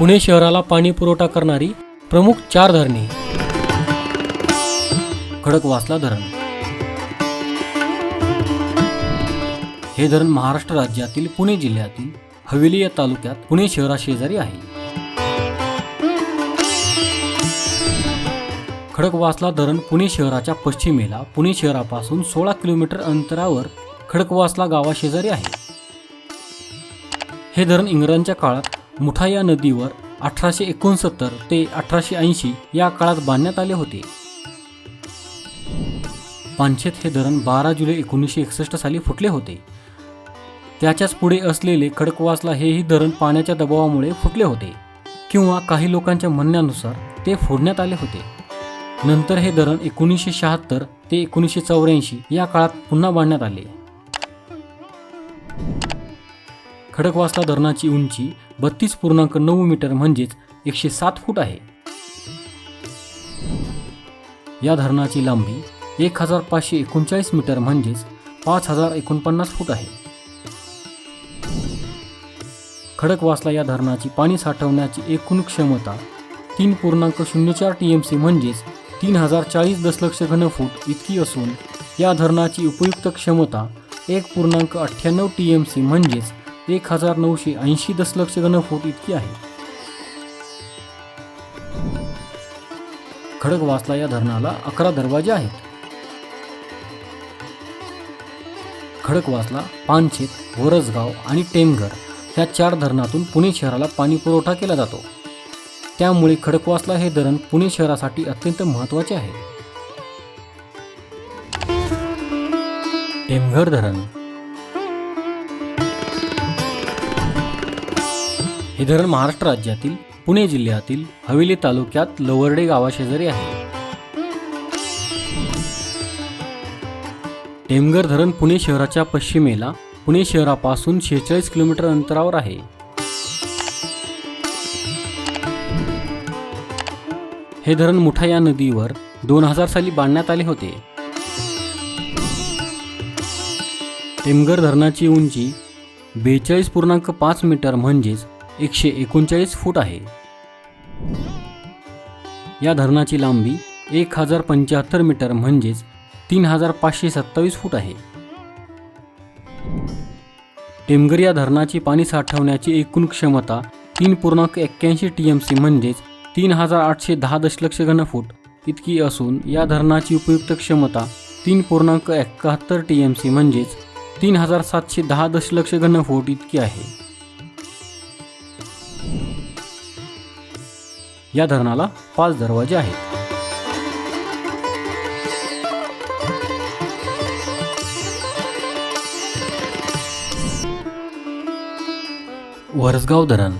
पुणे शहराला पाणी पुरवठा करणारी प्रमुख चार धरणे. खडकवासला धरण. हे धरण महाराष्ट्र राज्यातील पुणे जिल्ह्यातील हवेली या तालुक्यात पुणे शहराशेजारी आहे. खडकवासला धरण पुणे शहराच्या पश्चिमेला पुणे शहरापासून सोळा किलोमीटर अंतरावर खडकवासला गावाशेजारी आहे. हे धरण इंग्रजांच्या काळात मुठा या नदीवर अठराशे एकोणसत्तर ते अठराशे ऐंशी या काळात बांधण्यात आले होते. पानशेत हे धरण बारा जुलै एकोणीसशे एकसष्ट साली फुटले होते. त्याच्याच पुढे असलेले खडकवासला हेही धरण पाण्याच्या दबावामुळे फुटले होते किंवा काही लोकांच्या म्हणण्यानुसार ते फोडण्यात आले होते. नंतर हे धरण एकोणीसशे शहात्तर ते एकोणीसशे चौऱ्याऐंशी या काळात पुन्हा बांधण्यात आले. खडकवासला धरणाची उंची बत्तीस पूर्णांक नऊ मीटर म्हणजेच एकशे सात फूट आहे. या धरणाची लांबी एक हजार पाचशे एकोणचाळीस मीटर म्हणजेच पाच हजार एकोणपन्नास फूट आहे. खडकवासला या धरणाची पाणी साठवण्याची एकूण क्षमता तीन पूर्णांक शून्य चार टी एम सी म्हणजेच तीन हजार चाळीस दशलक्ष घनफूट इतकी असून या धरणाची उपयुक्त क्षमता एक पूर्णांक अठ्ठ्याण्णव टी एम सी म्हणजेच एक हजार नऊशे ऐंशी दशलक्ष घनफूट इतकी आहे. खडकवासला या धरणाला अकरा दरवाजे आहेत. खडकवासला पानशेत वरसगाव आणि टेमघर ह्या चार धरणातून पुणे शहराला पाणी पुरवठा केला जातो. त्यामुळे खडकवासला हे धरण पुणे शहरासाठी अत्यंत महत्त्वाचे आहे. टेमघर धरण हे धरण महाराष्ट्र राज्यातील पुणे जिल्ह्यातील हवेली तालुक्यात लवर्डे गावाशेजारी आहे. टेमघर धरण पुणे शहराच्या पश्चिमेला पुणे शहरापासून शेहेचाळीस किलोमीटर अंतरावर आहे. हे धरण मुठा या नदीवर दोन हजार साली बांधण्यात आले होते. टेमघर धरणाची उंची बेचाळीस पूर्णांक पाच मीटर म्हणजेच एकशे एकोणचाळीस फूट आहे. या धरणाची लांबी एक हजार पंच्याहत्तर मीटर म्हणजेच तीन हजार पाचशे सत्तावीस फूट आहे. टेमघर या धरणाची पाणी साठवण्याची एकूण क्षमता तीन पूर्णांक एक्क्याऐंशी टी एम सी म्हणजेच तीन हजार आठशे दहा दशलक्ष घनफूट इतकी असून या धरणाची उपयुक्त क्षमता तीन पूर्णांक एकाहत्तर टी एम सी म्हणजेच तीन हजार सातशे दहा दशलक्ष घनफूट इतकी आहे. या धरणाला पाच दरवाजे आहेत. वरसगाव धरण.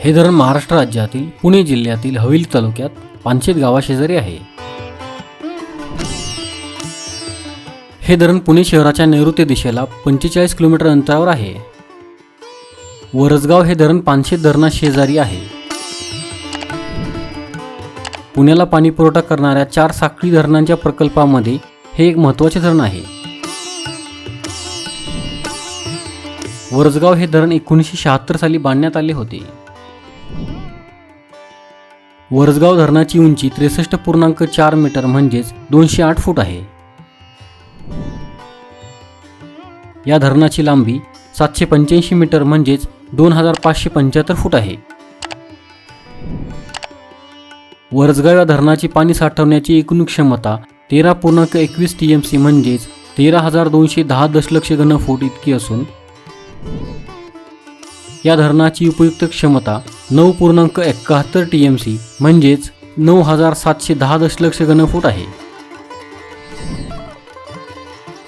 हे धरण महाराष्ट्र राज्यातील पुणे जिल्ह्यातील हवेली तालुक्यात पानशेत गावाशेजारी आहे. हे धरण पुणे शहराच्या नैऋत्य दिशेला पंचेचाळीस किलोमीटर अंतरावर आहे. वरसगाव हे धरण पानशेत धरणाशेजारी आहे. पुण्याला पाणी पुरवठा करणाऱ्या चार साखळी धरणांच्या प्रकल्पामध्ये हे एक महत्त्वाचे धरण आहे. वरसगाव हे धरण एकोणीसशे शहात्तर साली बांधण्यात आले होते. वरसगाव धरणाची उंची त्रेसष्ट पूर्णांक चार मीटर म्हणजेच दोनशे आठ फूट आहे. या धरणाची लांबी सातशे पंच्याऐंशी मीटर म्हणजेच दोन हजार पाचशे पंच्याहत्तर फूट आहे. वरसगाव या धरणाची पाणी साठवण्याची एकूण क्षमता तेरा पूर्णांक एकवीस टी एम सी म्हणजेच तेरा हजार दोनशे दहा दशलक्ष घनफूट इतकी असून या धरणाची उपयुक्त क्षमता नऊ पूर्णांक एकाहत्तर टी एम सी म्हणजेच नऊ हजार सातशे दहा दशलक्ष घनफूट आहे.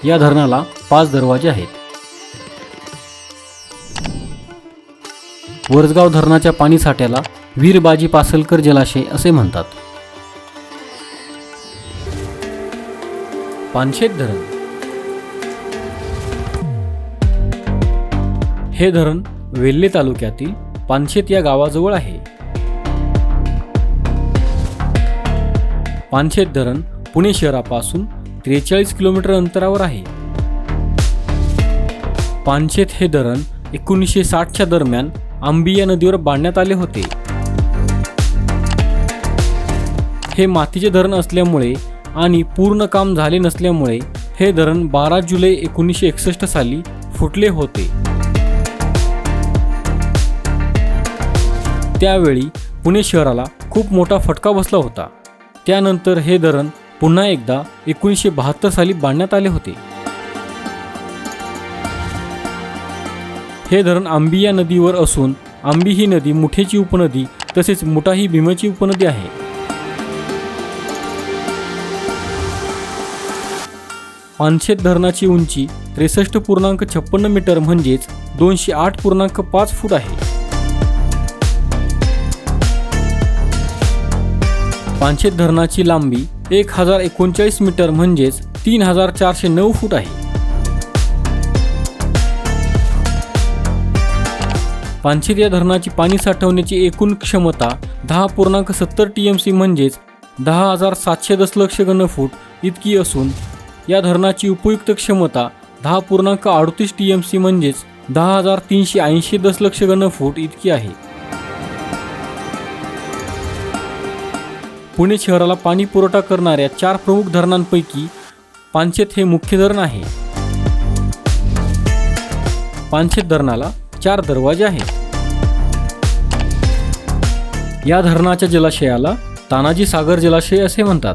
या धरणाला पाच दरवाजे आहेत. वरसगाव धरणाच्या पाणीसाठ्याला वीरबाजी पासलकर जलाशय असे म्हणतात. पानशेत धरण. हे धरण वेल्हे तालुक्यातील पानशेत या गावाजवळ आहे. पानशेत धरण पुणे शहरापासून त्रेचाळीस किलोमीटर अंतरावर आहे. पानशेत हे धरण एकोणीसशे साठच्या दरम्यान आंबिया नदीवर बांधण्यात आले होते. हे मातीचे धरण असल्यामुळे आणि पूर्ण काम झाले नसल्यामुळे हे धरण बारा जुलै एकोणीसशे एकसष्ट साली फुटले होते. त्यावेळी पुणे शहराला खूप मोठा फटका बसला होता. त्यानंतर हे धरण पुन्हा एकदा एकोणीसशे बहात्तर साली बांधण्यात आले होते. हे धरण आंबी या नदीवर असून आंबी ही नदी मुठेची उपनदी तसेच मुठा ही भीमेची उपनदी आहे. पानशेत धरणाची उंची त्रेसष्ट पूर्णांक छप्पन्न मीटर म्हणजेच दोनशे आठ पूर्णांक पाच फूट आहे. पानशेत धरणाची लांबी एक हजार एकोणचाळीस मीटर म्हणजेच तीन हजार चारशे नऊ फूट आहे. पानशेत या धरणाची पाणी साठवण्याची एकूण क्षमता दहा पूर्णांक सत्तर टी एम सी म्हणजेच दहा हजार सातशे दशलक्ष घनफूट इतकी असून या धरणाची उपयुक्त क्षमता दहा पूर्णांक अडतीस टी एम सी म्हणजेच दहा हजार तीनशे ऐंशी दशलक्ष घनफूट इतकी आहे. पुणे शहराला पाणी पुरवठा करणाऱ्या चार प्रमुख धरणांपैकी पानशेत हे मुख्य धरण आहे. पानशेत धरणाला चार दरवाजे आहेत. या धरणाच्या जलाशयाला तानाजी सागर जलाशय असे म्हणतात.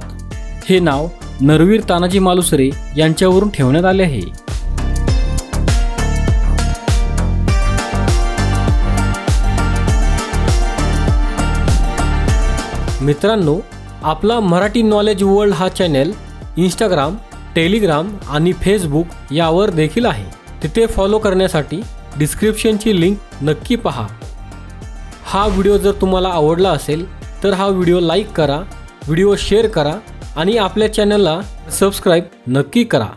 हे नाव नरवीर तानाजी मालुसरे यांच्यावरून ठेवण्यात आले आहे. मित्रांनो आपला मराठी नॉलेज वर्ल्ड हा चॅनेल इंस्टाग्राम टेलिग्राम आणि फेसबुक यावर देखील आहे. तिथे फॉलो करण्यासाठी डिस्क्रिप्शनची लिंक नक्की पहा. हा व्हिडिओ जर तुम्हाला आवडला असेल तर हा व्हिडिओ लाईक करा व्हिडिओ शेअर करा आणि आपल्या चॅनलला सबस्क्राईब नक्की करा.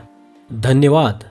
धन्यवाद.